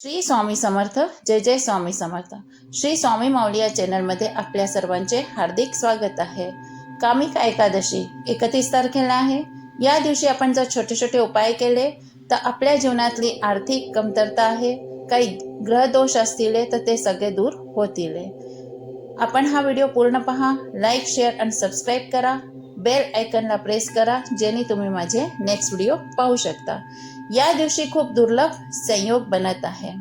श्री स्वामी समर्थ जय जय स्वामी समर्थ. श्री स्वामी माऊली या चॅनलमध्ये आपल्या सर्वांचे हार्दिक स्वागत आहे. कामिक एकादशी एकतीस तारखेला आहे. या दिवशी आपण जर छोटे छोटे उपाय केले तर आपल्या जीवनातली आर्थिक कमतरता आहे काही ग्रहदोष असतील तर ते सगळे दूर होतील. आपण हा व्हिडिओ पूर्ण पहा लाईक शेअर आणि सबस्क्राईब करा. बेल आयकनला प्रेस करा जेणे तुम्ही माझे नेक्स्ट व्हिडिओ पाहू शकता. या दिवशी खूप दुर्लभ संयोग बनत आहे.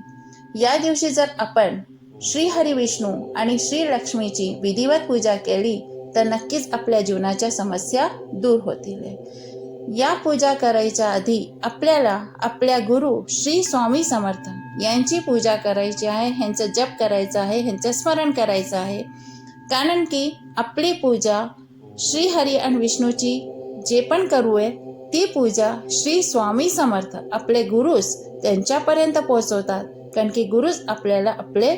या दिवशी जर आपण श्री हरी विष्णू आणि श्री लक्ष्मीची विधिवत पूजा केली तर नक्कीच आपल्या जीवनाच्या समस्या दूर होतील. या पूजा करायच्या आधी आपल्याला आपल्या गुरु श्री स्वामी समर्थ यांची पूजा करायची आहे ह्यांचं जप करायचं आहे ह्यांचं स्मरण करायचं आहे. कारण की आपली पूजा श्री हरी आणि विष्णूची जे पण करू आहे ती पूजा श्री स्वामी समर्थ आपले गुरुस त्यांच्यापर्यंत पोहोचवतात. कारण की गुरुच आपल्याला आपले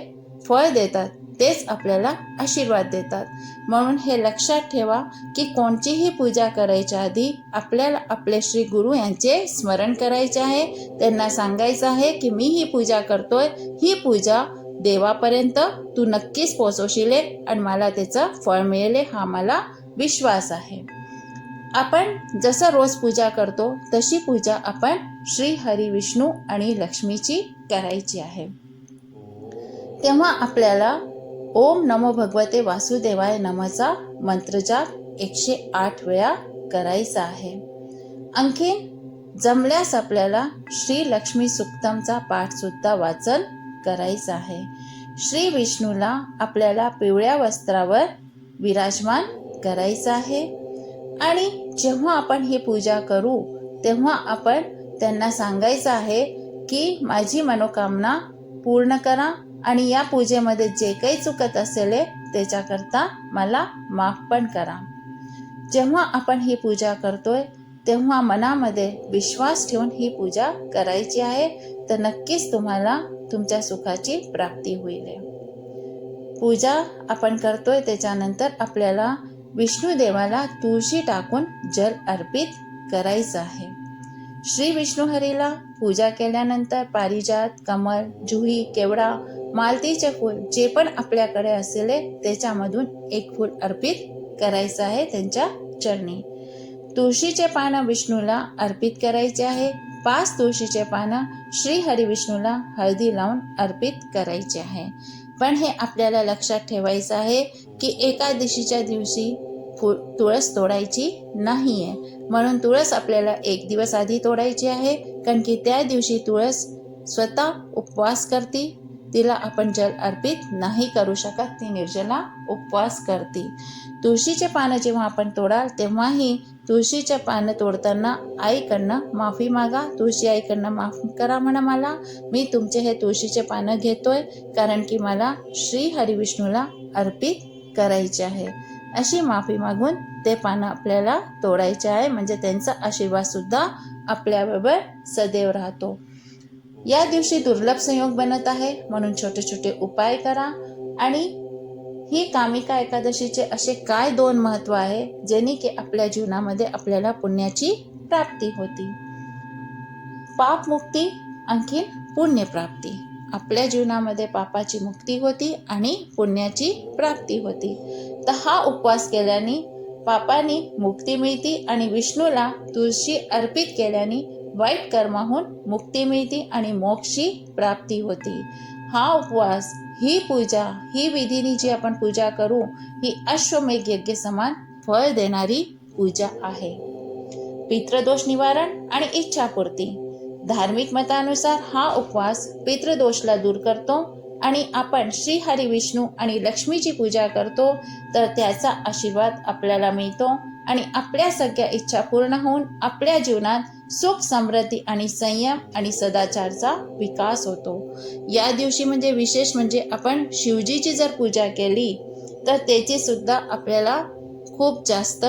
फळ देतात तेच आपल्याला आशीर्वाद देतात. म्हणून हे लक्षात ठेवा की कोणतीही पूजा करायच्या आधी आपल्याला आपले श्री गुरु यांचे स्मरण करायचे आहे. त्यांना सांगायचं आहे की मी ही पूजा करतोय ही पूजा देवापर्यंत तू नक्कीच पोचवशील आणि मला त्याचं फळ मिळेल हा मला विश्वास आहे. आपण जसं रोज पूजा करतो तशी पूजा आपण श्री हरी विष्णू आणि लक्ष्मीची करायची आहे. तेव्हा आपल्याला ओम नमो भगवते वासुदेवाय नमचा मंत्रजाप एकशे आठ वेळा करायचा आहे. आणखीन जमल्यास आपल्याला श्री लक्ष्मी सुक्तमचा पाठ सुद्धा वाचन करायचं आहे. श्री विष्णूला आपल्याला पिवळ्या वस्त्रावर विराजमान करायचं आहे. आणि जेव्हा आपण ही पूजा करू तेव्हा आपण त्यांना सांगायचं आहे की माझी मनोकामना पूर्ण करा आणि या पूजेमध्ये जे काही चुकत असेल त्याच्याकरता मला माफ पण करा. जेव्हा आपण ही पूजा करतोय तेव्हा मनामध्ये विश्वास ठेवून ही पूजा करायची आहे तर नक्कीच तुम्हाला तुमच्या सुखाची प्राप्ती होईल. पूजा आपण करतोय त्याच्यानंतर आपल्याला विष्णुदेवाला तुळशी टाकून जल अर्पित करायचं आहे. श्री विष्णू हरीला पूजा केल्यानंतर पारिजात कमल जुही केवडा मालतीचे फूल जे पण आपल्याकडे असेल त्याच्यामधून एक फूल अर्पित करायचं आहे त्यांच्या चरणी. तुळशीचे पानं विष्णूला अर्पित करायचे आहे. पाच तुळशीचे पानं श्री हरी विष्णूला हळदी लावून अर्पित करायचे आहे. पण हे आपल्याला लक्षात ठेवायचं आहे की एकादशीच्या दिवशी फु तुळस तोडायची नाही आहे म्हणून तुळस आपल्याला एक दिवस आधी तोडायची आहे कारण की त्या दिवशी तुळस स्वतः उपवास करते. तिला आपण जल अर्पित नाही करू शकत ती निर्जला उपवास करते. तुळशीचे पानं जेव्हा आपण तोडाल तेव्हाही तुळशीचे पानं तोडताना आईकडनं माफी मागा तुळशी आईकडनं माफ करा म्हणा मला. मी तुमचे हे तुळशीचे पानं घेतोय कारण की मला श्री हरिविष्णूला अर्पित करायचे आहे. अशी माफी मागून ते पानं आपल्याला तोडायचे आहे. म्हणजे त्यांचा आशीर्वाद सुद्धा आपल्याबरोबर सदैव राहतो. या दिवशी दुर्लभ संयोग बनत आहे. म्हणून छोटे छोटे उपाय करा. आणि ही कामिका एकादशीचे असे काय दोन महत्त्व आहे ज्यांनी की आपल्या जीवनामध्ये आपल्याला पुण्याची प्राप्ती होती. पाप मुक्ती आणखी पुण्यप्राप्ती. आपल्या जीवनामध्ये पापाची मुक्ती होती आणि पुण्याची प्राप्ती होती. तर हा उपवास केल्याने पापाने मुक्ती मिळते आणि विष्णूला तुळशी अर्पित केल्याने वाईट कर्माहून मुक्ती मिळते आणि मोक्षी प्राप्ती होती. हा उपवास ही पूजा ही विधीनी जी आपण पूजा करू ही अश्वमेघ यज्ञ समान फळ देणारी पूजा आहे. पितृदोष निवारण आणि इच्छापूर्ती. धार्मिक मतानुसार हा उपवास पितृदोषला दूर करतो आणि आपण श्री हरी विष्णू आणि लक्ष्मीची पूजा करतो तर त्याचा आशीर्वाद आपल्याला मिळतो. आणि आपल्या सगळ्या इच्छा पूर्ण होऊन आपल्या जीवनात सुख समृद्धी आणि संयम आणि सदाचारचा विकास होतो. या दिवशी म्हणजे विशेष म्हणजे आपण शिवजीची जर पूजा केली तर त्याची सुद्धा आपल्याला खूप जास्त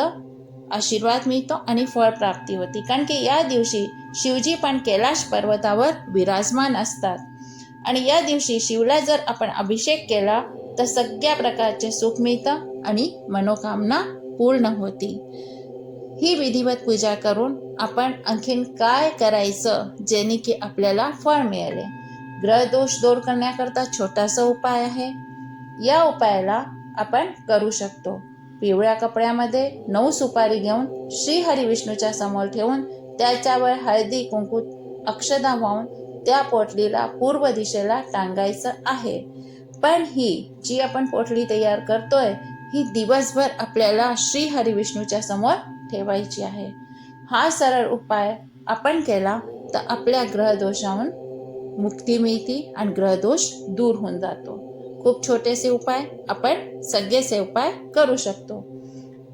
आशीर्वाद मिळतो आणि फळ प्राप्ती होती. कारण की या दिवशी शिवजी पण कैलाश पर्वतावर विराजमान असतात. आणि या दिवशी शिवला जर आपण अभिषेक केला तर सगळ्या प्रकारचे सुख मिळतं आणि मनोकामना पूर्ण होती. ही विधिवत पूजा करून आपण आणखीन काय करायचं जेणे की आपल्याला फळ मिळाले. ग्रहदोष दूर करण्याकरता छोटासा उपाय आहे. या उपायाला आपण करू शकतो. पिवळ्या कपड्यामध्ये नऊ सुपारी घेऊन श्री हरिविष्णूच्या समोर ठेवून त्याच्यावर हळदी कुंकू अक्षदा वाहून त्या पोटलीला पूर्व दिशेला टांगायचं आहे. पण ही जी आपण पोटली तयार करतोय ही दिवसभर आपल्याला श्री हरी विष्णूच्या समोर ठेवायची आहे. हा सरळ उपाय आपण केला तर आपल्या ग्रहदोषाहून मुक्ती मिळते आणि ग्रहदोष दूर होऊन जातो. खूप छोटेसे उपाय आपण सगळेसे उपाय करू शकतो.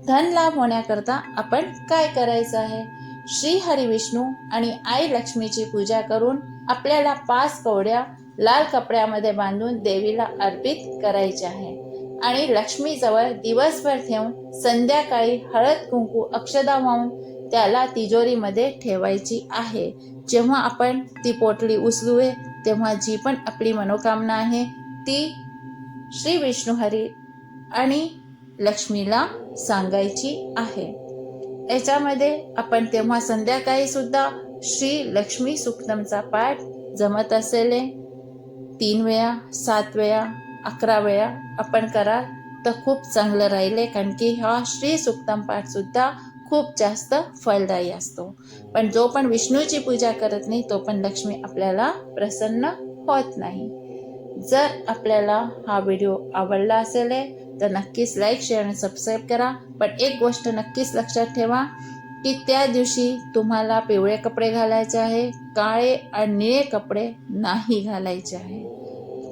धन लाभ होण्याकरता आपण काय करायचं आहे? श्री हरी विष्णू आणि आई लक्ष्मीची पूजा करून आपल्याला पाच कवड्या लाल कपड्यामध्ये बांधून देवीला अर्पित करायचे आहे. आणि लक्ष्मीजवळ दिवसभर ठेवून संध्याकाळी हळद कुंकू अक्षदा वाहून त्याला तिजोरीमध्ये ठेवायची आहे. जेव्हा आपण ती पोटली उचलूये तेव्हा जी पण आपली मनोकामना आहे ती श्री विष्णू हरी आणि लक्ष्मीला सांगायची आहे. याच्यामध्ये आपण तेव्हा संध्याकाळी सुद्धा श्री लक्ष्मी सुक्तमचा पाठ जमत असेल तीन वेळा सात वेळा अकरा वेळा आपण कराल तर खूप चांगलं राहिले कारण की हा श्री सुक्तम पाठ सुद्धा खूप जास्त फलदायी असतो. पण जो पण विष्णूची पूजा करत नाही तो पण लक्ष्मी आपल्याला प्रसन्न होत नाही. जर आपल्याला हा व्हिडिओ आवडला असेल तर नक्कीच लाईक शेअर आणि सबस्क्राईब करा. पण एक गोष्ट नक्कीच लक्षात ठेवा की त्या दिवशी तुम्हाला पिवळे कपडे घालायचे आहे काळे आणि निळे कपडे नाही घालायचे आहे.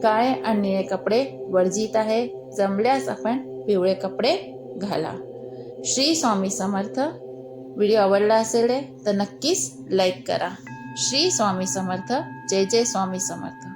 काळे आणि निळे कपडे वर्जित आहे जमल्यास आपण पिवळे कपडे घाला. श्री स्वामी समर्थ व्हिडिओ आवडला असेल तर नक्कीच लाईक करा. श्री स्वामी समर्थ जय जय स्वामी समर्थ.